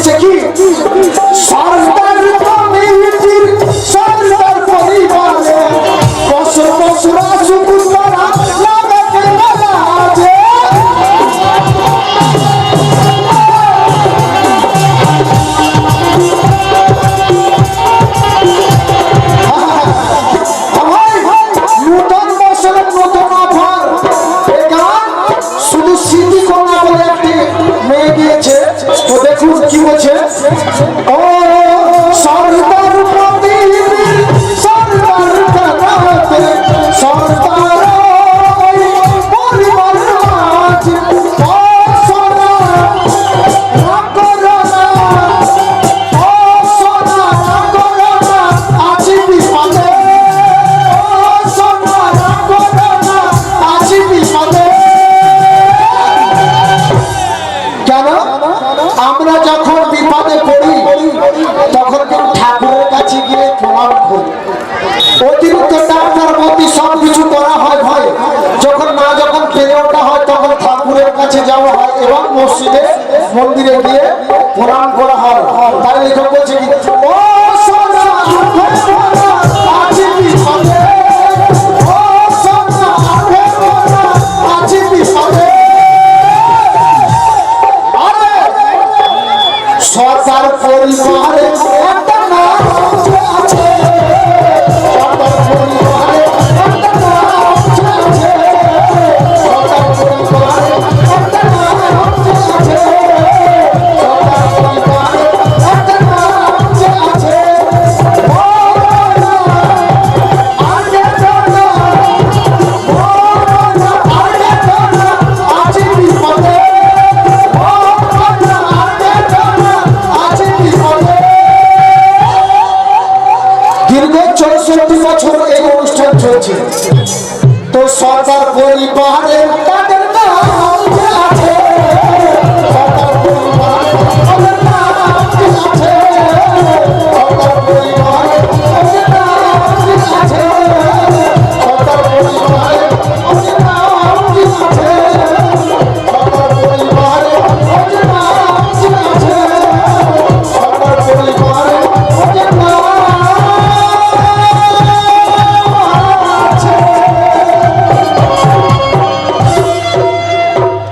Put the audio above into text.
isso aqui. দেখুন কি বলছে এবং মসজিদে মন্দিরে গিয়ে প্রণাম করা হয়। তারা লেখক বলছে দীর্ঘ চৌষট্টি বছর এই অনুষ্ঠান চলছে। তো সরকার পরিবারের